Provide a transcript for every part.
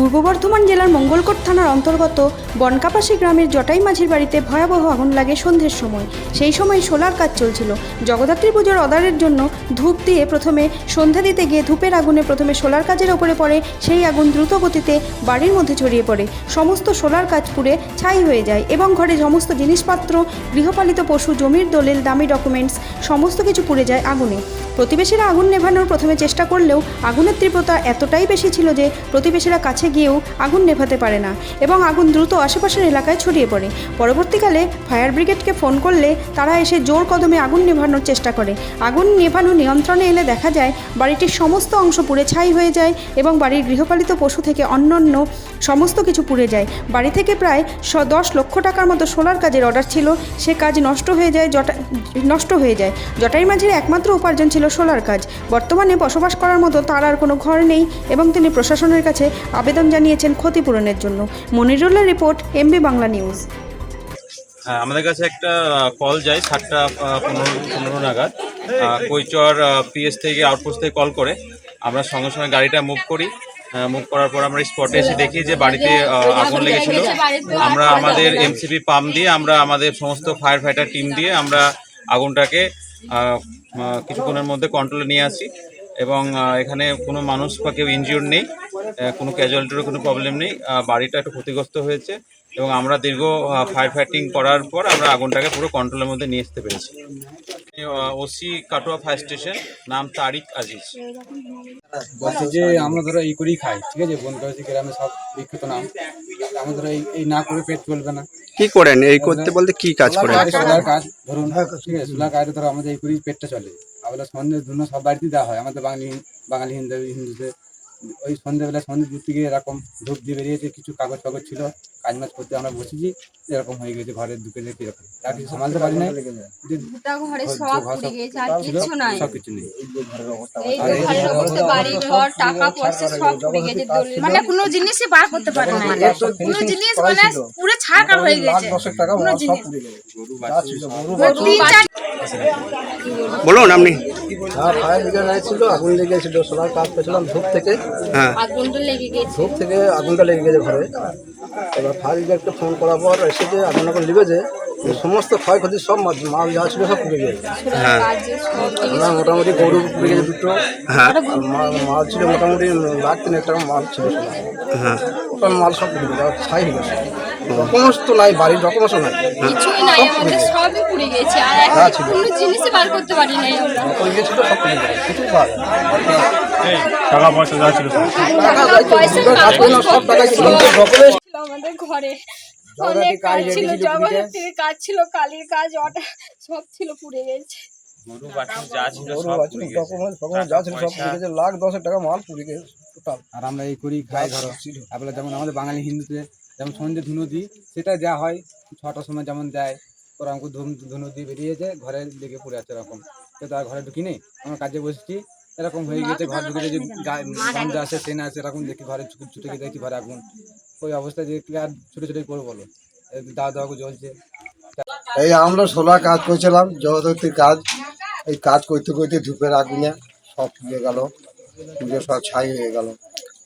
পূর্ব বর্ধমান জেলার মঙ্গলকোট থানার অন্তর্গত বনকাপাসী গ্রামের জটাই মাঝির বাড়িতে ভয়াবহ আগুন লাগে সন্ধ্যের সময়। সেই সময় সোলার কাজ চলছিল। জগদ্ধাত্রী পুজোর অর্ডারের জন্য ধূপ দিয়ে প্রথমে সন্ধ্যা দিতে গিয়ে ধূপের আগুনে প্রথমে সোলার কাজের ওপরে পড়ে, সেই আগুন দ্রুত গতিতে বাড়ির মধ্যে ছড়িয়ে পড়ে। সমস্ত সোলার কাজ পুড়ে ছাই হয়ে যায় এবং ঘরে সমস্ত জিনিসপত্র, গৃহপালিত পশু, জমির দলিল, দামি ডকুমেন্টস সমস্ত কিছু পুড়ে যায় আগুনে। প্রতিবেশীরা আগুন নেভানোর প্রথমে চেষ্টা করলেও আগুনের তীব্রতা এতটাই বেশি ছিল যে প্রতিবেশীরা কাছে গিয়েও আগুন নেভাতে পারে না এবং আগুন দ্রুত আশেপাশের এলাকায় ছড়িয়ে পড়ে। পরবর্তীকালে ফায়ার ব্রিগেডকে ফোন করলে তারা এসে জোর কদমে আগুন নেভানোর চেষ্টা করে। আগুন নেভানো নিয়ন্ত্রণে এলে দেখা যায়, বাড়িটির সমস্ত অংশ পুড়ে ছাই হয়ে যায় এবং বাড়ির গৃহপালিত পশু থেকে অন্যান্য সমস্ত কিছু পুড়ে যায়। বাড়ি থেকে প্রায় দশ লক্ষ টাকার মতো সোলার কাজের অর্ডার ছিল। সে কাজ নষ্ট হয়ে যায়, জটা নষ্ট হয়ে যায়। জটাই মাঝির একমাত্র উপার্জন ছিল সোলার কাজ। বর্তমানে বসবাস করার মতো তার আর কোনো ঘর নেই এবং তিনি প্রশাসনের কাছে আবেদন জানিয়েছেন ক্ষতিপূরণের জন্য। Monirullah report MB Bangla news. হ্যাঁ, আমাদের কাছে একটা কল যায় সাতটা পনেরো পনেরো নাগাদ। কৈচর পিএস থেকে আউটপোস্ট থেকে কল করে। আমরা সঙ্গে সঙ্গে গাড়িটা মুভ করি। মুভ করার পর আমরা স্পটে এসে দেখি যে বাড়িতে আগুন লেগেছিল। আমরা আমাদের এমসিপি পাম্প দিয়ে আমরা আমাদের সমস্ত ফায়ার ফাইটার টিম দিয়ে আমরা আগুনটাকে কিছুক্ষণের মধ্যে কন্ট্রোলে নিয়ে আসি। এবং এখানে কোনো মানুষ বা কেউ ইনজিওর নেই। কোনো ক্যাজুয়ালিটিরও কোনো প্রবলেম নেই। বাড়িটা একটু ক্ষতিগ্রস্ত হয়েছে এবং আমরা দীর্ঘ ফায়ার ফাইটিং করার পর আমরা আগুনটাকে পুরো কন্ট্রোলের মধ্যে নিয়ে আসতে পেরেছি। ওসি কাটোয়া ফায়ার স্টেশন নাম তারিক আজিজ। বলছি যে আমরা ধরো এই করেই খাই ঠিক আছে? বনকাশি গ্রামে সব বিখ্যাত নাম। আমরা ধরো এই এই না করে পেট চলবে না। কি করেন? এই করতে বলতে কি কাজ করেন? সোলার কাজ ধরুন ঠিক আছে? সোলার কাজে ধরো আমাদের এই করেই পেটটা চলে। আবার সন্ধ্যে ধরুন সব বাড়িতে দেওয়া হয়। আমাদের বাঙালি বাঙালি হিন্দু হিন্দুতে ওই সন্ধ্যেবেলা সন্ধ্যে দূর থেকে এরকম ধূপ দিয়ে বেরিয়েছে কিছু কাগজ ফাগজ ছিল কাজ মাজ করতে আমরা বসেছি এরকম হয়ে গেছে ঘরের দুকে দেখে এরকম। আর কিছু সামালতে পারি না সব কিছু নাই। সব কিছু নেই। এই যে ঘরের অবস্থা বাড়ি ঘর টাকা পয়সা সব পুড়ে গেছে দলিল। মানে কোনো জিনিসই বার করতে পারে না। কোনো জিনিস মানে পুরো ছাড়কার হয়ে গেছে। কোনো জিনিস। বলুন আপনি। হ্যাঁ ফায়ার ব্রিগেড ছিল আগুন লেগে গেছিল সোলার কাজ করছিলাম ধূপ থেকে। হ্যাঁ। ধূপ থেকে আগুনটা লেগে গেছে ঘরে। এবার ফায়ার ব্রিগেডকে ফোন করার পর এসে যে আগুন আগুন লিবেছে সমস্ত ক্ষয়ক্ষতি সব মাল মাল যা ছিল সব পুড়ে গেছে। হ্যাঁ। আমরা মোটামুটি গরু পুড়ে গেছে দুটো। হ্যাঁ। মাল মাল ছিল মোটামুটি লাখ তিনেক টাকা মাল ছিল হ্যাঁ। মাল সব পুড়ে গেছে ছাই হয়ে গেছে। ডকুমেন্টস তো নাই বাড়ির ডকুমেন্টসও নাই। কিছুই নাই আমাদের সবই পুড়ে গেছে আর এখন কোনো জিনিসই বার করতে পারি নাই। আমরা যখন গিয়েছিল সব পুড়ে গেছে কিছু পাওয়া টাকা পয়সা যা ছিল টাকা পয়সা কাজ সব ছিল। ডকুমেন্টস আমাদের ঘরে। অনেক কাজ ছিল জগদ্ধাত্রীর কাজ ছিল কালীর কাজ অটা সব ছিল পুড়ে গেছে। গরু বাছুর যা ছিল সব পুড়ে গেছে। যা ছিল সব পুড়ে গেছে লাখ দশের টাকা মাল পুড়ে গেছে আর আমরা এই করি খাই ধরো। যেমন আমাদের বাঙালি হিন্দুতে যেমন সন্ধ্যে ধুনো দিই, সেটা যা হয়, ছটার সময় যেমন দেয় ওরা আমাকে ধুন ধুনো দিয়ে বেরিয়েছে ঘরের দিকে পড়ে আছে এরকম। তো তার ঘরে ঢুকি নেই, আমরা কাজে বসেছি, এরকম হয়ে গেছে ঘর ঢুকে যে গন্ধ আসে ট্রেন আসে, এরকম দেখি ঘরে ছুটে গিয়ে দেখি ঘরে আগুন। ওই অবস্থা যে কি আর ছুটে ছুটে করব বলো? দাওয়া দাওয়া করে জ্বলছে। এই আমরা সোলার কাজ করছিলাম, জগদ্ধাত্রীর কাজ। এই কাজ করতে করতে ধূপের আগুনে সব পুড়ে গেল, পুড়ে সব ছাই হয়ে গেল।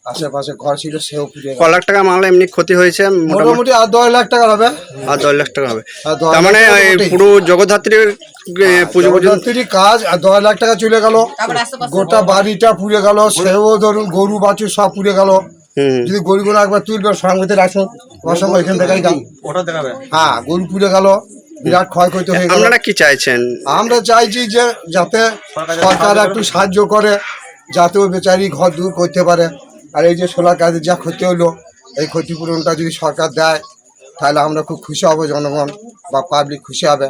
আশেপাশে ঘর ছিল সেও পুড়ে ক লাখ টাকা মামলা এমনি ক্ষতি হয়েছে মোটামুটি? মোটামুটি আর দশ লাখ টাকা হবে। আর দশ লাখ টাকা হবে। তার মানে পুরো জগদ্ধাত্রীর পুজো জগদ্ধাত্রীর কাজ আর দশ লাখ টাকা চলে গেল। গোটা বাড়িটা পুড়ে গেল সেও ধরুন গরু বাছুর সব পুড়ে গেল। হুম। যদি গরুগুলো একবার তুলবে সঙ্গে রাখুন আমার সঙ্গে এখান থেকেই দাম ওটা দেখাবে। হ্যাঁ গরু পুড়ে গেল বিরাট ক্ষয়ক্ষতি হয়ে গেল। আপনারা কি চাইছেন? আমরা চাইছি যে যাতে সরকার একটু সাহায্য করে যাতে ও বেচারি ঘর দূর করতে পারে। আর এই যে সোলার কাজে যা ক্ষতি হলো এই ক্ষতিপূরণটা যদি সরকার দেয় তাহলে আমরা খুব খুশি হব জনগণ বা পাবলিক খুশি হবে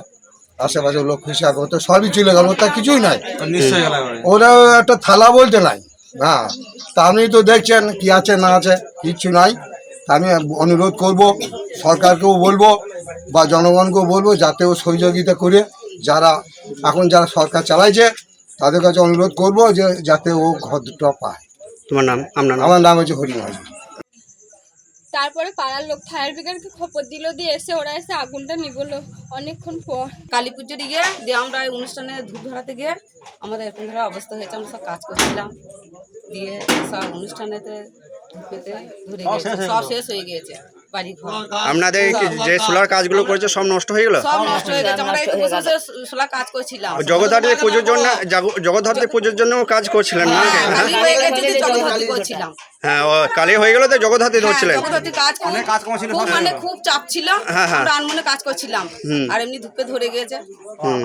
আশেপাশের লোক খুশি হবে। ও তো সবই চলে গেল তা কিছুই নাই। ওরা একটা থালা বলতে নাই। হ্যাঁ তা আপনি তো দেখছেন কি আছে না আছে কিচ্ছু নাই। আমি অনুরোধ করব সরকারকেও বলব বা জনগণকেও বলব যাতে ও সহযোগিতা করে যারা এখন যারা সরকার চালাইছে তাদের কাছে অনুরোধ করব যে যাতে ও ঘরটা পায়। তোমার নাম? আপনার নাম? আমার নাম হচ্ছে হরিমাঝি তারপরে পাড়ার লোক ফায়ার ব্রিগেডকে খবর দিল দিয়ে এসে ওরা এসে আগুনটা নিবলো অনেকক্ষণ পর। কালী পুজোর গিয়ে দিয়ে আমরা এই অনুষ্ঠানে ধূপ ধরাতে গিয়ে আমাদের এরকম ধরে অবস্থা হয়েছে আমরা সব কাজ করছিলাম। দিয়ে সব অনুষ্ঠানেতে সব শেষ হয়ে গেছে। আপনাদের যে সোলার কাজগুলো করেছে সব নষ্ট হয়ে গেল? সব নষ্ট হয়ে গেছে। আমরা একটু বসে বসে সোলা কাজ করছিলাম। জগদ্ধাত্রী পুজোর জন্য জাগ- জগদ্ধাত্রী পুজোর জন্য কাজ করছিলেন না? কালি হয়ে যে জগদ্ধাত্রী করছিলাম। হ্যাঁ হয়ে গেল তো জগদ্ধাত্রী ধরছিলেন। হ্যাঁ, কাজ খুব মানে খুব চাপ ছিল। হ্যাঁ, হ্যাঁ। আমরা কাজ করছিলাম। আর এমনি ধূপে ধরে হ্যাঁ।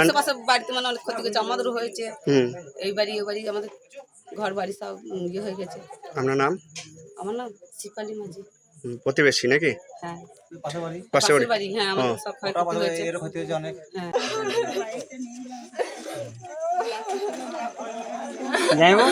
আশেপাশে বাড়িতে মানে অনেক ক্ষতি গেছে আমাদেরও হয়েছে। এই বাড়ি ওই বাড়ি আমাদের ঘর বাড়ি সব ইয়ে হয়ে গেছে। আপনার নাম? আমার নাম শিপালি মাঝি। প্রতিবেশী নাকি? হ্যাঁ। পাশে পাশের বাড়ি? বাড়ি হ্যাঁ আমার সব ক্ষয়ক্ষতি হয়েছে। হ্যাঁ। আমার